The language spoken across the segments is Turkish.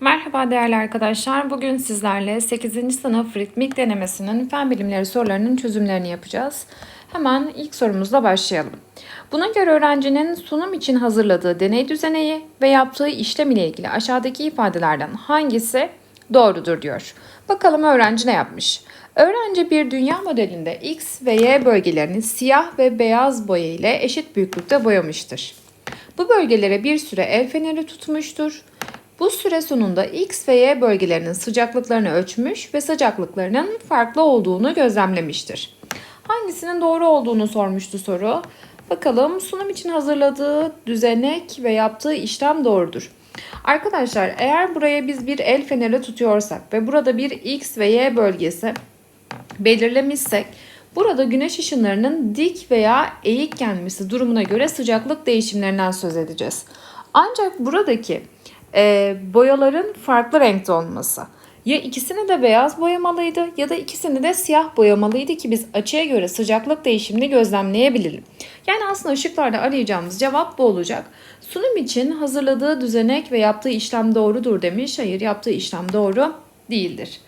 Merhaba değerli arkadaşlar. Bugün sizlerle 8. sınıf ritmik denemesinin fen bilimleri sorularının çözümlerini yapacağız. Hemen ilk sorumuzla başlayalım. Buna göre öğrencinin sunum için hazırladığı deney düzeneği ve yaptığı işlem ile ilgili aşağıdaki ifadelerden hangisi doğrudur diyor. Bakalım öğrenci ne yapmış? Öğrenci bir dünya modelinde X ve Y bölgelerini siyah ve beyaz boya ile eşit büyüklükte boyamıştır. Bu bölgelere bir süre el feneri tutmuştur. Bu süre sonunda X ve Y bölgelerinin sıcaklıklarını ölçmüş ve sıcaklıklarının farklı olduğunu gözlemlemiştir. Hangisinin doğru olduğunu sormuştu soru. Bakalım sunum için hazırladığı düzenek ve yaptığı işlem doğrudur. Arkadaşlar eğer buraya biz bir el feneri tutuyorsak ve burada bir X ve Y bölgesi belirlemişsek burada güneş ışınlarının dik veya eğik gelmesi durumuna göre sıcaklık değişimlerinden söz edeceğiz. Ancak buradaki e, boyaların farklı renkte olması. Ya ikisini de beyaz boyamalıydı ya da ikisini de siyah boyamalıydı ki biz açıya göre sıcaklık değişimini gözlemleyebilelim. Yani aslında ışıklarda arayacağımız cevap bu olacak. Sunum için hazırladığı düzenek ve yaptığı işlem doğrudur demiş. Hayır yaptığı işlem doğru değildir.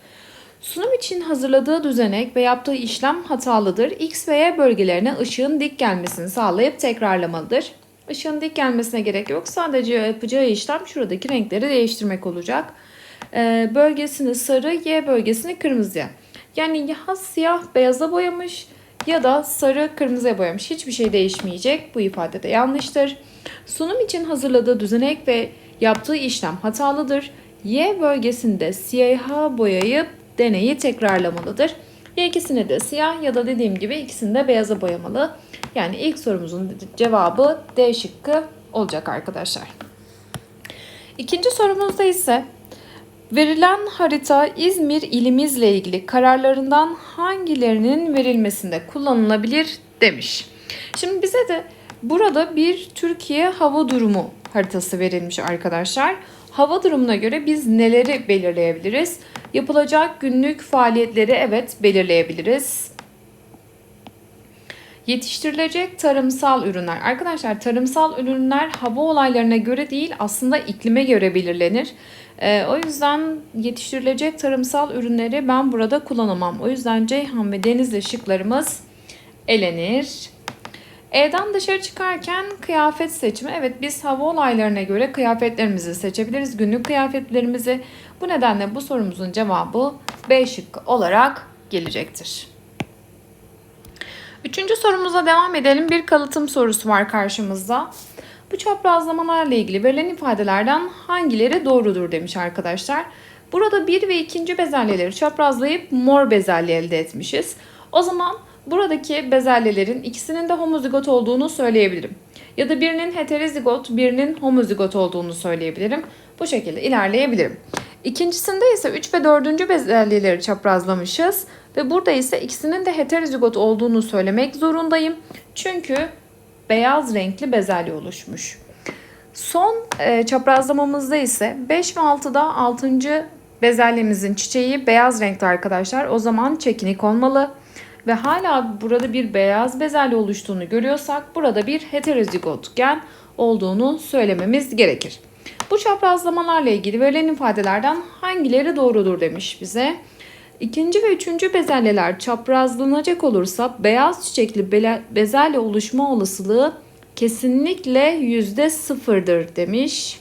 Sunum için hazırladığı düzenek ve yaptığı işlem hatalıdır. X ve Y bölgelerine ışığın dik gelmesini sağlayıp tekrarlamalıdır. Işığın dik gelmesine gerek yok. Sadece yapacağı işlem şuradaki renkleri değiştirmek olacak. Ee, bölgesini sarı, Y bölgesini kırmızıya. Yani ya siyah beyaza boyamış ya da sarı kırmızıya boyamış. Hiçbir şey değişmeyecek. Bu ifade de yanlıştır. Sunum için hazırladığı düzenek ve yaptığı işlem hatalıdır. Y bölgesinde siyaha boyayıp deneyi tekrarlamalıdır. Ya ikisini de siyah ya da dediğim gibi ikisini de beyaza boyamalı. Yani ilk sorumuzun cevabı D şıkkı olacak arkadaşlar. İkinci sorumuzda ise verilen harita İzmir ilimizle ilgili kararlarından hangilerinin verilmesinde kullanılabilir demiş. Şimdi bize de burada bir Türkiye hava durumu haritası verilmiş arkadaşlar. Hava durumuna göre biz neleri belirleyebiliriz? Yapılacak günlük faaliyetleri evet belirleyebiliriz. Yetiştirilecek tarımsal ürünler. Arkadaşlar tarımsal ürünler hava olaylarına göre değil aslında iklime göre belirlenir. Ee, o yüzden yetiştirilecek tarımsal ürünleri ben burada kullanamam. O yüzden Ceyhan ve Denizli şıklarımız elenir. Evden dışarı çıkarken kıyafet seçimi. Evet biz hava olaylarına göre kıyafetlerimizi seçebiliriz. Günlük kıyafetlerimizi. Bu nedenle bu sorumuzun cevabı B şıkkı olarak gelecektir. Üçüncü sorumuza devam edelim. Bir kalıtım sorusu var karşımızda. Bu çaprazlamalarla ilgili verilen ifadelerden hangileri doğrudur demiş arkadaşlar. Burada bir ve ikinci bezelyeleri çaprazlayıp mor bezelye elde etmişiz. O zaman buradaki bezelyelerin ikisinin de homozigot olduğunu söyleyebilirim. Ya da birinin heterozigot, birinin homozigot olduğunu söyleyebilirim. Bu şekilde ilerleyebilirim. İkincisinde ise 3 ve 4. bezelyeleri çaprazlamışız. Ve burada ise ikisinin de heterozigot olduğunu söylemek zorundayım. Çünkü beyaz renkli bezelye oluşmuş. Son e, çaprazlamamızda ise 5 ve 6'da 6. bezelyemizin çiçeği beyaz renkte arkadaşlar. O zaman çekinik olmalı. Ve hala burada bir beyaz bezelye oluştuğunu görüyorsak burada bir heterozigot gen olduğunu söylememiz gerekir. Bu çaprazlamalarla ilgili verilen ifadelerden hangileri doğrudur demiş bize. İkinci ve üçüncü bezelyeler çaprazlanacak olursa beyaz çiçekli bezelye oluşma olasılığı kesinlikle yüzde sıfırdır demiş.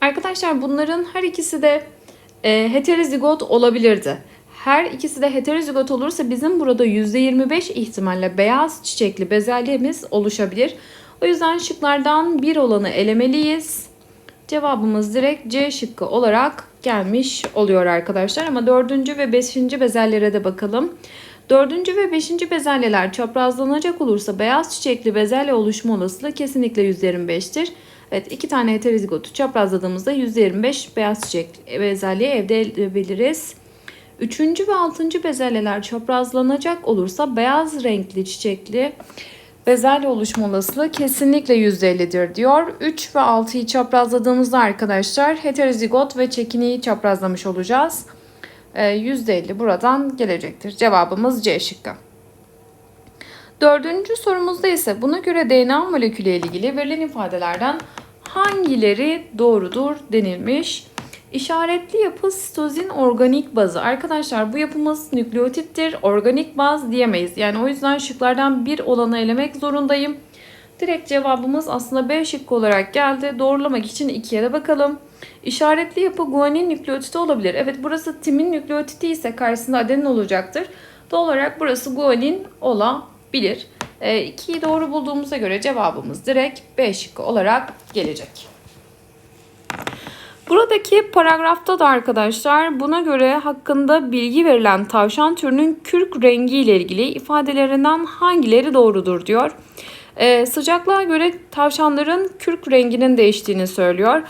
Arkadaşlar bunların her ikisi de e, heterozigot olabilirdi. Her ikisi de heterozigot olursa bizim burada %25 ihtimalle beyaz çiçekli bezelyemiz oluşabilir. O yüzden şıklardan bir olanı elemeliyiz. Cevabımız direkt C şıkkı olarak gelmiş oluyor arkadaşlar. Ama dördüncü ve beşinci bezelyelere de bakalım. Dördüncü ve beşinci bezelyeler çaprazlanacak olursa beyaz çiçekli bezelye oluşma olasılığı kesinlikle %25'tir. Evet iki tane heterozigotu çaprazladığımızda %25 beyaz çiçekli bezelye elde edebiliriz. Üçüncü ve altıncı bezelyeler çaprazlanacak olursa beyaz renkli çiçekli bezelye oluşma olasılığı kesinlikle %50'dir diyor. 3 ve 6'yı çaprazladığımızda arkadaşlar heterozigot ve çekiniyi çaprazlamış olacağız. %50 buradan gelecektir. Cevabımız C şıkkı. Dördüncü sorumuzda ise buna göre DNA molekülü ile ilgili verilen ifadelerden hangileri doğrudur denilmiş. İşaretli yapı sitozin organik bazı. Arkadaşlar bu yapımız nükleotittir. Organik baz diyemeyiz. Yani o yüzden şıklardan bir olanı elemek zorundayım. Direkt cevabımız aslında B şıkkı olarak geldi. Doğrulamak için ikiye de bakalım. İşaretli yapı guanin nükleotiti olabilir. Evet burası timin nükleotiti ise karşısında adenin olacaktır. Doğal olarak burası guanin olabilir. E, ikiyi doğru bulduğumuza göre cevabımız direkt B şıkkı olarak gelecek. Buradaki paragrafta da arkadaşlar buna göre hakkında bilgi verilen tavşan türünün kürk rengi ile ilgili ifadelerinden hangileri doğrudur diyor. Ee, sıcaklığa göre tavşanların kürk renginin değiştiğini söylüyor.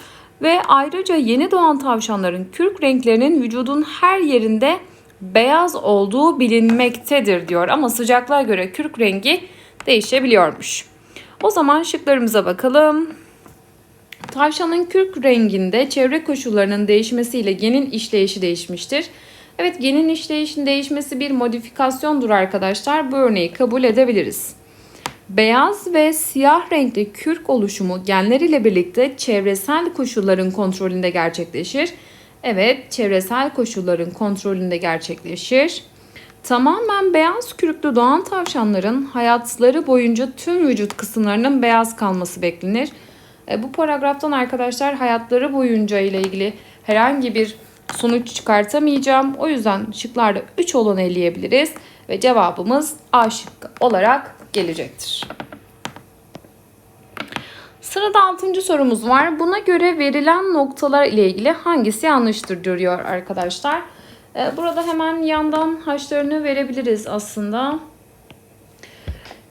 Ve ayrıca yeni doğan tavşanların kürk renklerinin vücudun her yerinde beyaz olduğu bilinmektedir diyor. Ama sıcaklığa göre kürk rengi değişebiliyormuş. O zaman şıklarımıza bakalım. Tavşanın kürk renginde çevre koşullarının değişmesiyle genin işleyişi değişmiştir. Evet genin işleyişinin değişmesi bir modifikasyondur arkadaşlar. Bu örneği kabul edebiliriz. Beyaz ve siyah renkli kürk oluşumu genler ile birlikte çevresel koşulların kontrolünde gerçekleşir. Evet, çevresel koşulların kontrolünde gerçekleşir. Tamamen beyaz kürklü doğan tavşanların hayatları boyunca tüm vücut kısımlarının beyaz kalması beklenir. E, bu paragraftan arkadaşlar hayatları boyunca ile ilgili herhangi bir sonuç çıkartamayacağım. O yüzden şıklarda 3 olanı eleyebiliriz ve cevabımız A şıkkı olarak gelecektir. Sırada 6. sorumuz var. Buna göre verilen noktalar ile ilgili hangisi yanlıştır diyor arkadaşlar. E, burada hemen yandan haşlarını verebiliriz aslında.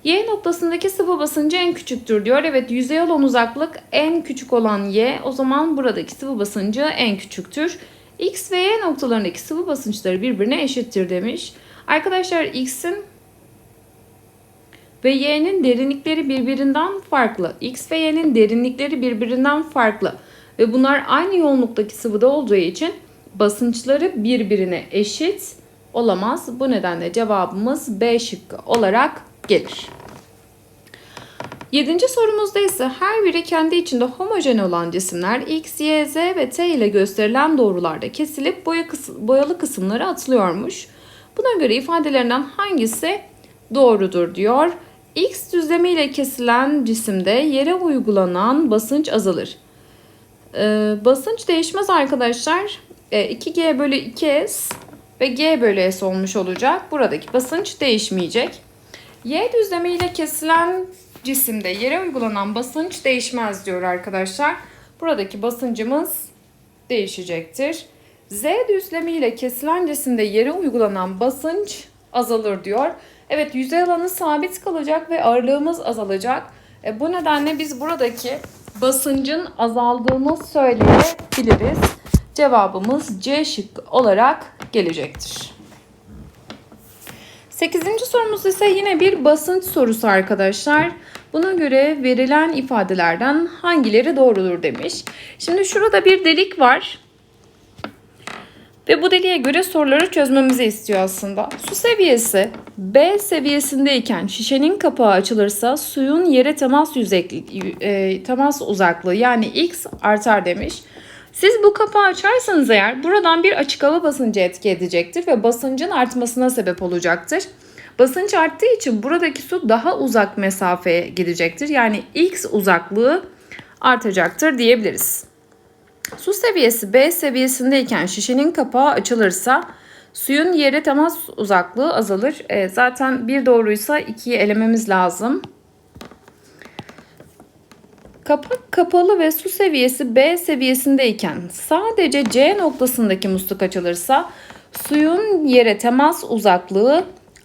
Y noktasındaki sıvı basıncı en küçüktür diyor. Evet yüzey alan uzaklık en küçük olan Y. O zaman buradaki sıvı basıncı en küçüktür. X ve Y noktalarındaki sıvı basınçları birbirine eşittir demiş. Arkadaşlar X'in ve Y'nin derinlikleri birbirinden farklı. X ve Y'nin derinlikleri birbirinden farklı. Ve bunlar aynı yoğunluktaki sıvıda olduğu için basınçları birbirine eşit olamaz. Bu nedenle cevabımız B şıkkı olarak gelir. Yedinci sorumuzda ise her biri kendi içinde homojen olan cisimler X, Y, Z ve T ile gösterilen doğrularda kesilip boya kıs boyalı kısımları atılıyormuş. Buna göre ifadelerinden hangisi doğrudur diyor. X düzlemi ile kesilen cisimde yere uygulanan basınç azalır. Ee, basınç değişmez arkadaşlar. Ee, 2G bölü 2S ve G bölü S olmuş olacak. Buradaki basınç değişmeyecek. Y düzlemi ile kesilen cisimde yere uygulanan basınç değişmez diyor arkadaşlar. Buradaki basıncımız değişecektir. Z düzlemi ile kesilen cisimde yere uygulanan basınç azalır diyor. Evet yüzey alanı sabit kalacak ve ağırlığımız azalacak. E, bu nedenle biz buradaki basıncın azaldığını söyleyebiliriz. Cevabımız C şıkkı olarak gelecektir. Sekizinci sorumuz ise yine bir basınç sorusu arkadaşlar. Buna göre verilen ifadelerden hangileri doğrudur demiş. Şimdi şurada bir delik var. Ve bu deliğe göre soruları çözmemizi istiyor aslında. Su seviyesi B seviyesindeyken şişenin kapağı açılırsa suyun yere temas yüzeyli, e, temas uzaklığı yani x artar demiş. Siz bu kapağı açarsanız eğer buradan bir açık hava basıncı etki edecektir ve basıncın artmasına sebep olacaktır. Basınç arttığı için buradaki su daha uzak mesafeye gidecektir. Yani x uzaklığı artacaktır diyebiliriz. Su seviyesi B seviyesindeyken şişenin kapağı açılırsa suyun yere temas uzaklığı azalır. E, zaten bir doğruysa ikiyi elememiz lazım. Kapak kapalı ve su seviyesi B seviyesindeyken sadece C noktasındaki musluk açılırsa suyun yere temas uzaklığı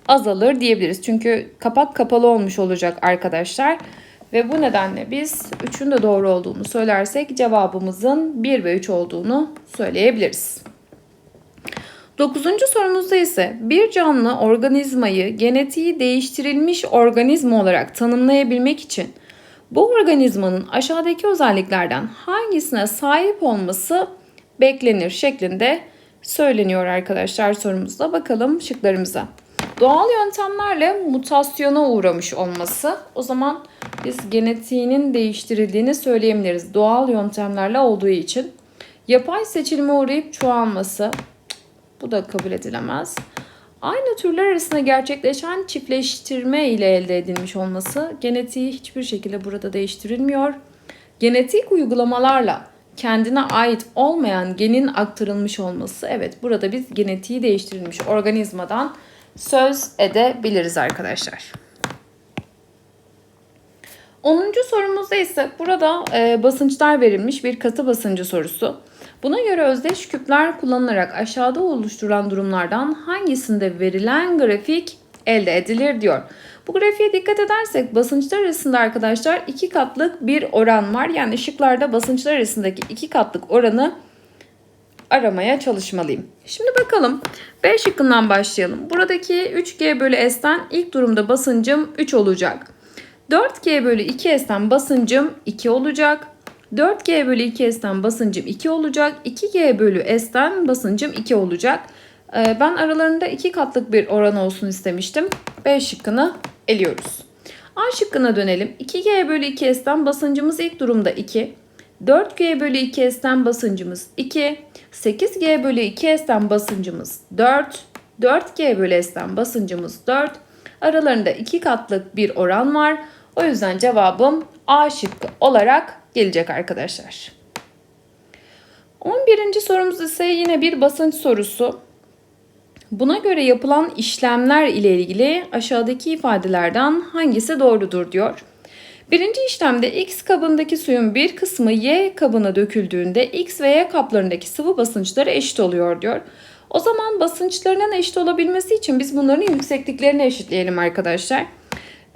azalır diyebiliriz. Çünkü kapak kapalı olmuş olacak arkadaşlar. Ve bu nedenle biz 3'ün de doğru olduğunu söylersek cevabımızın 1 ve 3 olduğunu söyleyebiliriz. Dokuzuncu sorumuzda ise bir canlı organizmayı genetiği değiştirilmiş organizma olarak tanımlayabilmek için bu organizmanın aşağıdaki özelliklerden hangisine sahip olması beklenir şeklinde söyleniyor arkadaşlar sorumuzda. Bakalım şıklarımıza. Doğal yöntemlerle mutasyona uğramış olması. O zaman biz genetiğinin değiştirildiğini söyleyebiliriz. Doğal yöntemlerle olduğu için. Yapay seçilime uğrayıp çoğalması. Bu da kabul edilemez. Aynı türler arasında gerçekleşen çiftleştirme ile elde edilmiş olması genetiği hiçbir şekilde burada değiştirilmiyor. Genetik uygulamalarla kendine ait olmayan genin aktarılmış olması evet burada biz genetiği değiştirilmiş organizmadan söz edebiliriz arkadaşlar. 10. sorumuzda ise burada e, basınçlar verilmiş bir katı basıncı sorusu. Buna göre özdeş küpler kullanılarak aşağıda oluşturulan durumlardan hangisinde verilen grafik elde edilir diyor. Bu grafiğe dikkat edersek basınçlar arasında arkadaşlar iki katlık bir oran var. Yani ışıklarda basınçlar arasındaki iki katlık oranı aramaya çalışmalıyım. Şimdi bakalım B şıkkından başlayalım. Buradaki 3G bölü S'ten ilk durumda basıncım 3 olacak. 4G bölü 2S'ten basıncım 2 olacak. 4G bölü 2S'ten basıncım 2 olacak. 2G bölü S'ten basıncım 2 olacak. Ee, Ben aralarında iki katlık bir oran olsun istemiştim. B şıkkını eliyoruz. A şıkkına dönelim. 2G bölü 2S'ten basıncımız ilk durumda 2. 4G bölü 2S'ten basıncımız 2. 8G bölü 2S'ten basıncımız 4. 4G bölü S'ten basıncımız 4. Aralarında iki katlık bir oran var. O yüzden cevabım A şıkkı olarak gelecek arkadaşlar. 11. sorumuz ise yine bir basınç sorusu. Buna göre yapılan işlemler ile ilgili aşağıdaki ifadelerden hangisi doğrudur diyor. Birinci işlemde X kabındaki suyun bir kısmı Y kabına döküldüğünde X ve Y kaplarındaki sıvı basınçları eşit oluyor diyor. O zaman basınçlarının eşit olabilmesi için biz bunların yüksekliklerini eşitleyelim arkadaşlar.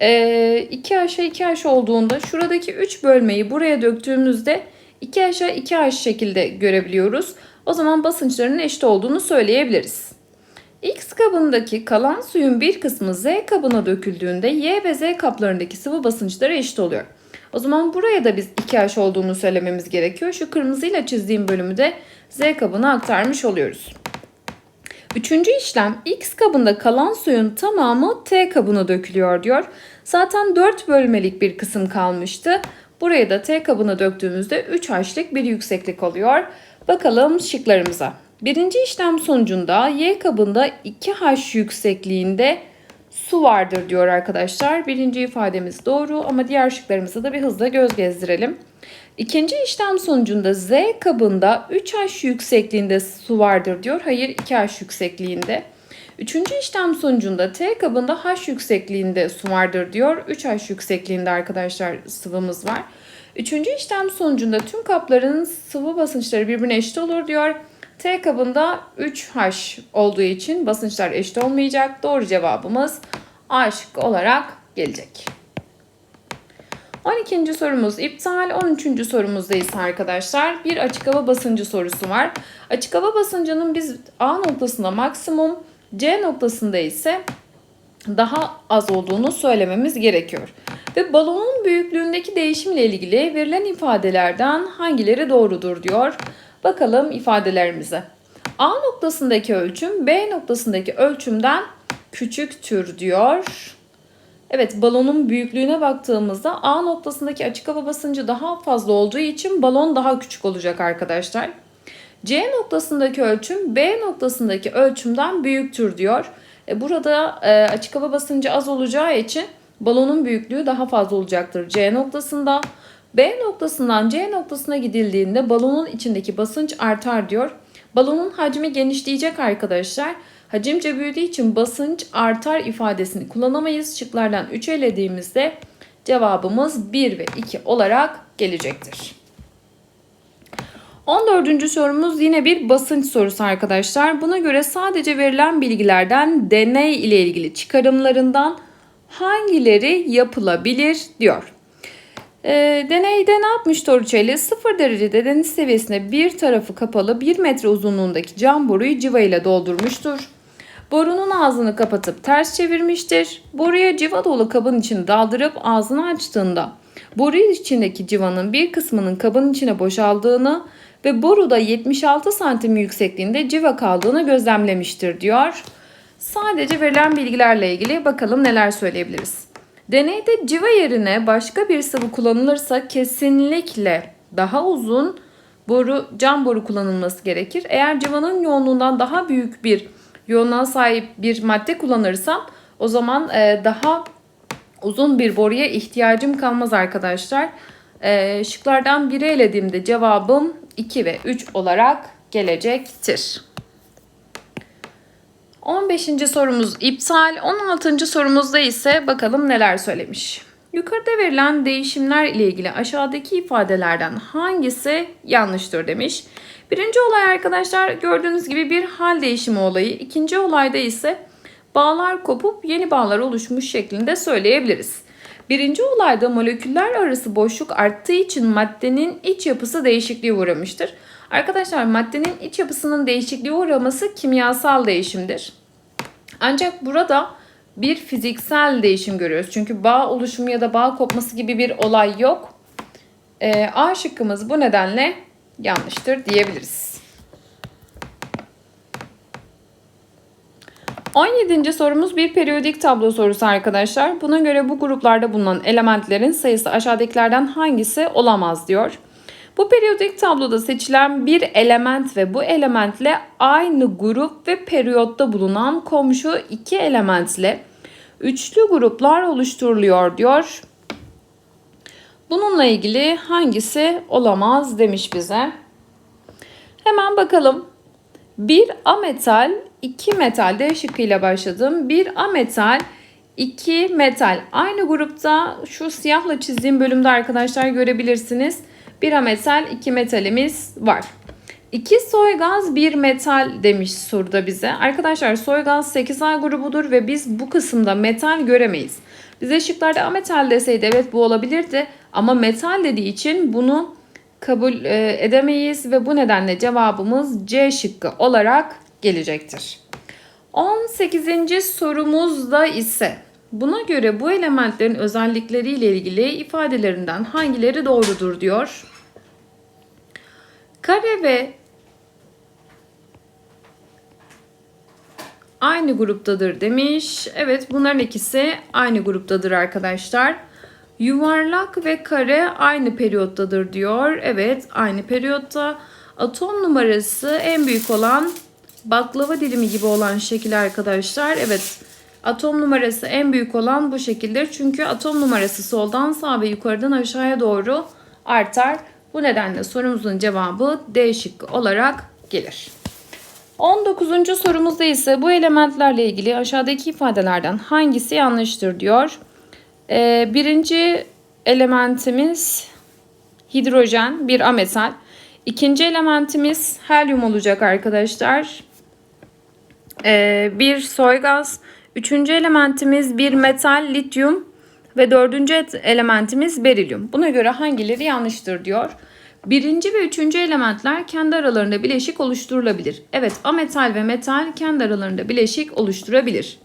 Ee, 2 aşağı 2 aşağı olduğunda şuradaki 3 bölmeyi buraya döktüğümüzde 2 aşağı 2 aşağı şekilde görebiliyoruz. O zaman basınçlarının eşit olduğunu söyleyebiliriz. X kabındaki kalan suyun bir kısmı Z kabına döküldüğünde Y ve Z kaplarındaki sıvı basınçları eşit oluyor. O zaman buraya da biz 2H olduğunu söylememiz gerekiyor. Şu kırmızıyla çizdiğim bölümü de Z kabına aktarmış oluyoruz. Üçüncü işlem X kabında kalan suyun tamamı T kabına dökülüyor diyor. Zaten 4 bölmelik bir kısım kalmıştı. Buraya da T kabına döktüğümüzde 3 H'lik bir yükseklik oluyor. Bakalım şıklarımıza. Birinci işlem sonucunda Y kabında 2H yüksekliğinde su vardır diyor arkadaşlar. Birinci ifademiz doğru ama diğer şıklarımıza da bir hızla göz gezdirelim. İkinci işlem sonucunda Z kabında 3H yüksekliğinde su vardır diyor. Hayır 2H yüksekliğinde. Üçüncü işlem sonucunda T kabında H yüksekliğinde su vardır diyor. 3H yüksekliğinde arkadaşlar sıvımız var. Üçüncü işlem sonucunda tüm kapların sıvı basınçları birbirine eşit olur diyor. T kabında 3H olduğu için basınçlar eşit olmayacak. Doğru cevabımız A şıkkı olarak gelecek. 12. sorumuz iptal. 13. sorumuzda ise arkadaşlar bir açık hava basıncı sorusu var. Açık hava basıncının biz A noktasında maksimum, C noktasında ise daha az olduğunu söylememiz gerekiyor. Ve balonun büyüklüğündeki değişimle ilgili verilen ifadelerden hangileri doğrudur diyor. Bakalım ifadelerimize. A noktasındaki ölçüm B noktasındaki ölçümden küçüktür diyor. Evet balonun büyüklüğüne baktığımızda A noktasındaki açık hava basıncı daha fazla olduğu için balon daha küçük olacak arkadaşlar. C noktasındaki ölçüm B noktasındaki ölçümden büyüktür diyor. E burada e, açık hava basıncı az olacağı için balonun büyüklüğü daha fazla olacaktır C noktasında. B noktasından C noktasına gidildiğinde balonun içindeki basınç artar diyor. Balonun hacmi genişleyecek arkadaşlar. Hacimce büyüdüğü için basınç artar ifadesini kullanamayız. Şıklardan 3 elediğimizde cevabımız 1 ve 2 olarak gelecektir. 14. sorumuz yine bir basınç sorusu arkadaşlar. Buna göre sadece verilen bilgilerden deney ile ilgili çıkarımlarından hangileri yapılabilir diyor. E, deneyde ne yapmış Torricelli? 0 derecede deniz seviyesine bir tarafı kapalı 1 metre uzunluğundaki cam boruyu civa ile doldurmuştur. Borunun ağzını kapatıp ters çevirmiştir. Boruya civa dolu kabın içini daldırıp ağzını açtığında boru içindeki civanın bir kısmının kabın içine boşaldığını ve boruda 76 santim yüksekliğinde civa kaldığını gözlemlemiştir diyor. Sadece verilen bilgilerle ilgili bakalım neler söyleyebiliriz. Deneyde civa yerine başka bir sıvı kullanılırsa kesinlikle daha uzun boru cam boru kullanılması gerekir. Eğer civanın yoğunluğundan daha büyük bir yoğunluğa sahip bir madde kullanırsam o zaman e, daha uzun bir boruya ihtiyacım kalmaz arkadaşlar. E, şıklardan biri elediğimde cevabım 2 ve 3 olarak gelecektir. 15. sorumuz iptal. 16. sorumuzda ise bakalım neler söylemiş. Yukarıda verilen değişimler ile ilgili aşağıdaki ifadelerden hangisi yanlıştır demiş. Birinci olay arkadaşlar gördüğünüz gibi bir hal değişimi olayı. İkinci olayda ise bağlar kopup yeni bağlar oluşmuş şeklinde söyleyebiliriz. Birinci olayda moleküller arası boşluk arttığı için maddenin iç yapısı değişikliğe uğramıştır. Arkadaşlar maddenin iç yapısının değişikliğe uğraması kimyasal değişimdir. Ancak burada bir fiziksel değişim görüyoruz. Çünkü bağ oluşumu ya da bağ kopması gibi bir olay yok. Ee, A şıkkımız bu nedenle yanlıştır diyebiliriz. 17. sorumuz bir periyodik tablo sorusu arkadaşlar. Buna göre bu gruplarda bulunan elementlerin sayısı aşağıdakilerden hangisi olamaz diyor. Bu periyodik tabloda seçilen bir element ve bu elementle aynı grup ve periyotta bulunan komşu iki elementle üçlü gruplar oluşturuluyor diyor. Bununla ilgili hangisi olamaz demiş bize. Hemen bakalım. Bir ametal, iki metal D şıkkıyla başladım. Bir ametal, iki metal. Aynı grupta şu siyahla çizdiğim bölümde arkadaşlar görebilirsiniz. Bir ametal, iki metalimiz var. İki soy gaz, bir metal demiş soruda bize. Arkadaşlar soy gaz 8A grubudur ve biz bu kısımda metal göremeyiz. Bize şıklarda ametal deseydi evet bu olabilirdi ama metal dediği için bunu kabul e, edemeyiz ve bu nedenle cevabımız C şıkkı olarak gelecektir. 18. sorumuzda ise buna göre bu elementlerin özellikleriyle ilgili ifadelerinden hangileri doğrudur diyor. Kare ve aynı gruptadır demiş. Evet bunların ikisi aynı gruptadır arkadaşlar. Yuvarlak ve kare aynı periyottadır diyor. Evet aynı periyotta. Atom numarası en büyük olan baklava dilimi gibi olan şekil arkadaşlar. Evet atom numarası en büyük olan bu şekildir. Çünkü atom numarası soldan sağa ve yukarıdan aşağıya doğru artar. Bu nedenle sorumuzun cevabı D şıkkı olarak gelir. 19. sorumuzda ise bu elementlerle ilgili aşağıdaki ifadelerden hangisi yanlıştır diyor. Ee, birinci elementimiz hidrojen, bir ametal. İkinci elementimiz helyum olacak arkadaşlar. Ee, bir soy gaz. Üçüncü elementimiz bir metal, lityum. Ve dördüncü elementimiz berilyum. Buna göre hangileri yanlıştır diyor. Birinci ve üçüncü elementler kendi aralarında bileşik oluşturulabilir. Evet ametal ve metal kendi aralarında bileşik oluşturabilir.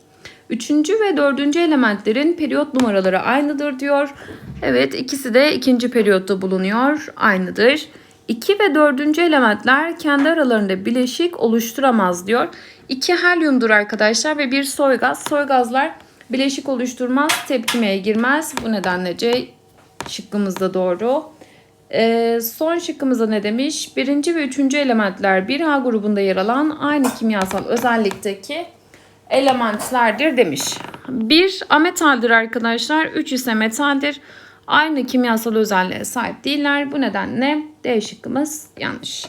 Üçüncü ve dördüncü elementlerin periyot numaraları aynıdır diyor. Evet ikisi de ikinci periyotta bulunuyor. Aynıdır. 2 ve dördüncü elementler kendi aralarında bileşik oluşturamaz diyor. 2 helyumdur arkadaşlar ve bir soy gaz. Soy gazlar bileşik oluşturmaz, tepkimeye girmez. Bu nedenle C şıkkımız da doğru. Ee, son şıkkımızda ne demiş? Birinci ve üçüncü elementler 1A grubunda yer alan aynı kimyasal özellikteki elementlerdir demiş. Bir ametaldir arkadaşlar. 3 ise metaldir. Aynı kimyasal özelliğe sahip değiller. Bu nedenle D şıkkımız yanlış.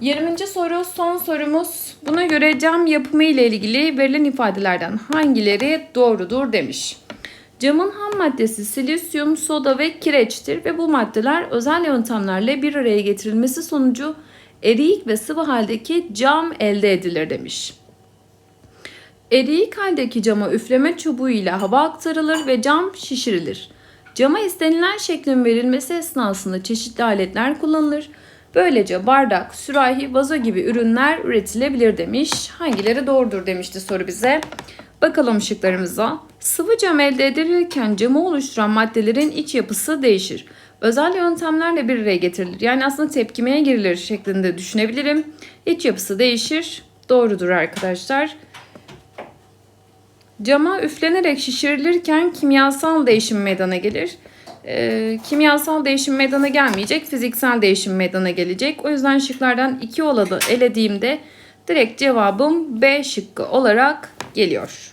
20. soru son sorumuz. Buna göre cam yapımı ile ilgili verilen ifadelerden hangileri doğrudur demiş. Camın ham maddesi silisyum, soda ve kireçtir ve bu maddeler özel yöntemlerle bir araya getirilmesi sonucu eriyik ve sıvı haldeki cam elde edilir demiş. Eriyik haldeki cama üfleme çubuğuyla hava aktarılır ve cam şişirilir. Cama istenilen şeklin verilmesi esnasında çeşitli aletler kullanılır. Böylece bardak, sürahi, vazo gibi ürünler üretilebilir demiş. Hangileri doğrudur demişti soru bize. Bakalım şıklarımıza. Sıvı cam elde edilirken camı oluşturan maddelerin iç yapısı değişir. Özel yöntemlerle bir araya getirilir. Yani aslında tepkimeye girilir şeklinde düşünebilirim. İç yapısı değişir. Doğrudur arkadaşlar. Cama üflenerek şişirilirken kimyasal değişim meydana gelir. Ee, kimyasal değişim meydana gelmeyecek, fiziksel değişim meydana gelecek. O yüzden şıklardan iki olanı elediğimde direkt cevabım B şıkkı olarak geliyor.